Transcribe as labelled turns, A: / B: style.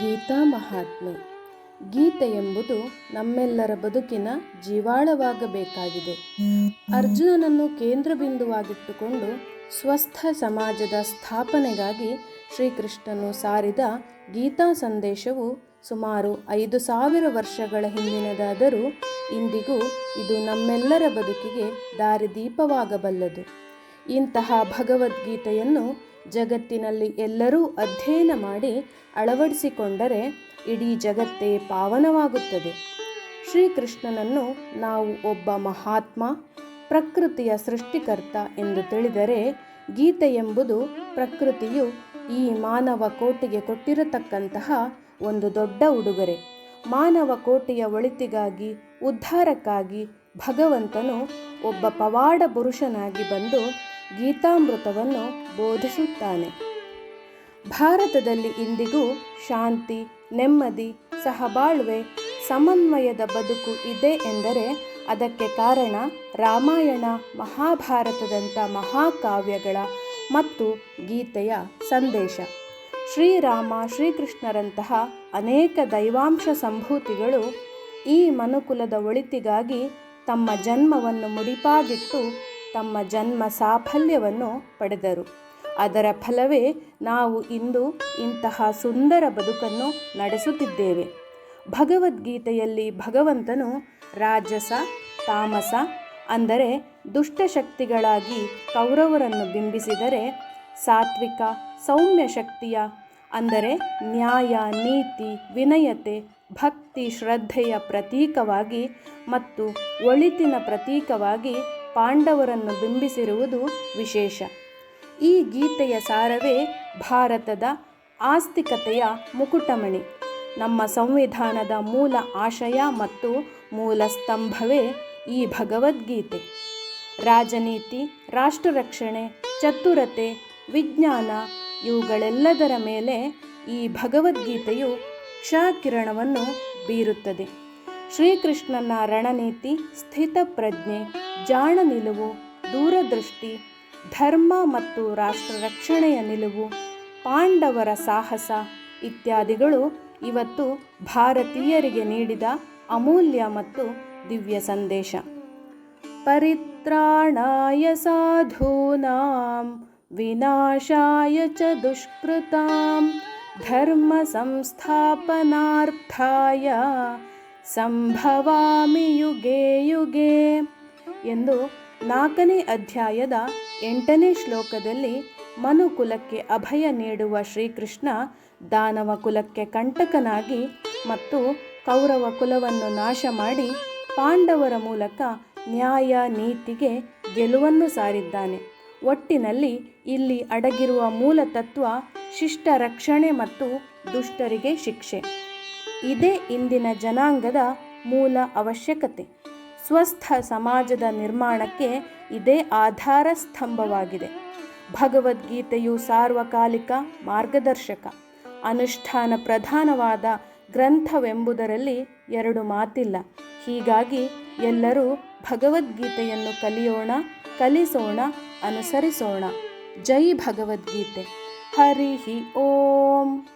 A: ಗೀತಾ ಮಹಾತ್ಮೆ. ಗೀತೆ ಎಂಬುದು ನಮ್ಮೆಲ್ಲರ ಬದುಕಿನ ಜೀವಾಳವಾಗಬೇಕಾಗಿದೆ. ಅರ್ಜುನನನ್ನು ಕೇಂದ್ರ ಬಿಂದುವಾಗಿಟ್ಟುಕೊಂಡು ಸ್ವಸ್ಥ ಸಮಾಜದ ಸ್ಥಾಪನೆಗಾಗಿ ಶ್ರೀಕೃಷ್ಣನು ಸಾರಿದ ಗೀತಾ ಸಂದೇಶವು ಸುಮಾರು ಐದು ಸಾವಿರ ವರ್ಷಗಳ ಹಿಂದಿನದಾದರೂ ಇಂದಿಗೂ ಇದು ನಮ್ಮೆಲ್ಲರ ಬದುಕಿಗೆ ದಾರಿದೀಪವಾಗಬಲ್ಲದು. ಇಂತಹ ಭಗವದ್ಗೀತೆಯನ್ನು ಜಗತ್ತಿನಲ್ಲಿ ಎಲ್ಲರೂ ಅಧ್ಯಯನ ಮಾಡಿ ಅಳವಡಿಸಿಕೊಂಡರೆ ಇಡೀ ಜಗತ್ತೇ ಪಾವನವಾಗುತ್ತದೆ. ಶ್ರೀಕೃಷ್ಣನನ್ನು ನಾವು ಒಬ್ಬ ಮಹಾತ್ಮ, ಪ್ರಕೃತಿಯ ಸೃಷ್ಟಿಕರ್ತ ಎಂದು ತಿಳಿದರೆ ಗೀತೆ ಎಂಬುದು ಪ್ರಕೃತಿಯು ಈ ಮಾನವ ಕೋಟಿಗೆ ಕೊಟ್ಟಿರತಕ್ಕಂತಹ ಒಂದು ದೊಡ್ಡ ಉಡುಗೊರೆ. ಮಾನವ ಕೋಟಿಯ ಒಳಿತಿಗಾಗಿ, ಉದ್ಧಾರಕ್ಕಾಗಿ ಭಗವಂತನು ಒಬ್ಬ ಪವಾಡ ಪುರುಷನಾಗಿ ಬಂದು ಗೀತಾಮೃತವನ್ನು ಬೋಧಿಸುತ್ತಾನೆ. ಭಾರತದಲ್ಲಿ ಇಂದಿಗೂ ಶಾಂತಿ, ನೆಮ್ಮದಿ, ಸಹಬಾಳ್ವೆ, ಸಮನ್ವಯದ ಬದುಕು ಇದೆ ಎಂದರೆ ಅದಕ್ಕೆ ಕಾರಣ ರಾಮಾಯಣ, ಮಹಾಭಾರತದಂಥ ಮಹಾಕಾವ್ಯಗಳ ಮತ್ತು ಗೀತೆಯ ಸಂದೇಶ. ಶ್ರೀರಾಮ, ಶ್ರೀಕೃಷ್ಣರಂತಹ ಅನೇಕ ದೈವಾಂಶ ಸಂಭೂತಿಗಳು ಈ ಮನುಕುಲದ ಒಳಿತಿಗಾಗಿ ತಮ್ಮ ಜನ್ಮವನ್ನು ಮುಡಿಪಾಗಿಟ್ಟು ತಮ್ಮ ಜನ್ಮ ಸಾಫಲ್ಯವನ್ನು ಪಡೆದರು. ಅದರ ಫಲವೇ ನಾವು ಇಂದು ಇಂತಹ ಸುಂದರ ಬದುಕನ್ನು ನಡೆಸುತ್ತಿದ್ದೇವೆ. ಭಗವದ್ಗೀತೆಯಲ್ಲಿ ಭಗವಂತನು ರಾಜಸ, ತಾಮಸ ಅಂದರೆ ದುಷ್ಟಶಕ್ತಿಗಳಾಗಿ ಕೌರವರನ್ನು ಬಿಂಬಿಸಿದರೆ ಸಾತ್ವಿಕ ಸೌಮ್ಯ ಶಕ್ತಿಯ ಅಂದರೆ ನ್ಯಾಯ, ನೀತಿ, ವಿನಯತೆ, ಭಕ್ತಿ, ಶ್ರದ್ಧೆಯ ಪ್ರತೀಕವಾಗಿ ಮತ್ತು ಒಳಿತಿನ ಪ್ರತೀಕವಾಗಿ ಪಾಂಡವರನ್ನು ಬಿಂಬಿಸಿರುವುದು ವಿಶೇಷ. ಈ ಗೀತೆಯ ಸಾರವೇ ಭಾರತದ ಆಸ್ತಿಕತೆಯ ಮುಕುಟಮಣಿ. ನಮ್ಮ ಸಂವಿಧಾನದ ಮೂಲ ಆಶಯ ಮತ್ತು ಮೂಲ ಸ್ತಂಭವೇ ಈ ಭಗವದ್ಗೀತೆ. ರಾಜನೀತಿ ರಾಷ್ಟ್ರ ರಕ್ಷಣೆ ಚತುರತೆ, ವಿಜ್ಞಾನ ಇವುಗಳೆಲ್ಲದರ ಮೇಲೆ ಈ ಭಗವದ್ಗೀತೆಯು ಕ್ಷಕಿರಣವನ್ನು ಬೀರುತ್ತದೆ. ಶ್ರೀಕೃಷ್ಣನ ರಣನೀತಿ ಸ್ಥಿತಪ್ರಜ್ಞೆ ಜಾಣ ನಿಲುವು, ದೂರದೃಷ್ಟಿ, ಧರ್ಮ ಮತ್ತು ರಾಷ್ಟ್ರ ರಕ್ಷಣೆಯ ನಿಲುವು, ಪಾಂಡವರ ಸಾಹಸ ಇತ್ಯಾದಿಗಳು ಇವತ್ತು ಭಾರತೀಯರಿಗೆ ನೀಡಿದ ಅಮೂಲ್ಯ ಮತ್ತು ದಿವ್ಯ ಸಂದೇಶ. ಪರಿತ್ರಾಣಾಯ ಸಾಧೂನಾಂ, ವಿನಾಶಾಯ ಚ ದುಷ್ಕೃತಾಂ, ಧರ್ಮ ಸಂಸ್ಥಾಪನಾರ್ಥಾಯ ಸಂಭವಾಮಿ ಯುಗೆ ಯುಗೆ ಎಂದು ನಾಲ್ಕನೇ ಅಧ್ಯಾಯದ ಎಂಟನೇ ಶ್ಲೋಕದಲ್ಲಿ ಮನುಕುಲಕ್ಕೆ ಅಭಯ ನೀಡುವ ಶ್ರೀಕೃಷ್ಣ ದಾನವ ಕುಲಕ್ಕೆ ಕಂಟಕನಾಗಿ ಮತ್ತು ಕೌರವ ಕುಲವನ್ನು ನಾಶ ಮಾಡಿ ಪಾಂಡವರ ಮೂಲಕ ನ್ಯಾಯ ನೀತಿಗೆ ಗೆಲುವನ್ನು ಸಾರಿದ್ದಾನೆ. ಒಟ್ಟಿನಲ್ಲಿ ಇಲ್ಲಿ ಅಡಗಿರುವ ಮೂಲ ತತ್ವ ಶಿಷ್ಟ ರಕ್ಷಣೆ ಮತ್ತು ದುಷ್ಟರಿಗೆ ಶಿಕ್ಷೆ. ಇದೇ ಇಂದಿನ ಜನಾಂಗದ ಮೂಲ ಅವಶ್ಯಕತೆ. ಸ್ವಸ್ಥ ಸಮಾಜದ ನಿರ್ಮಾಣಕ್ಕೆ ಇದೇ ಆಧಾರ ಸ್ತಂಭವಾಗಿದೆ. ಭಗವದ್ಗೀತೆಯು ಸಾರ್ವಕಾಲಿಕ ಮಾರ್ಗದರ್ಶಕ. ಅನುಷ್ಠಾನ ಪ್ರಧಾನವಾದ ಗ್ರಂಥವೆಂಬುದರಲ್ಲಿ ಎರಡು ಮಾತಿಲ್ಲ. ಹೀಗಾಗಿ ಎಲ್ಲರೂ ಭಗವದ್ಗೀತೆಯನ್ನು ಕಲಿಯೋಣ, ಕಲಿಸೋಣ, ಅನುಸರಿಸೋಣ. ಜೈ ಭಗವದ್ಗೀತೆ. ಹರಿ ಓಂ.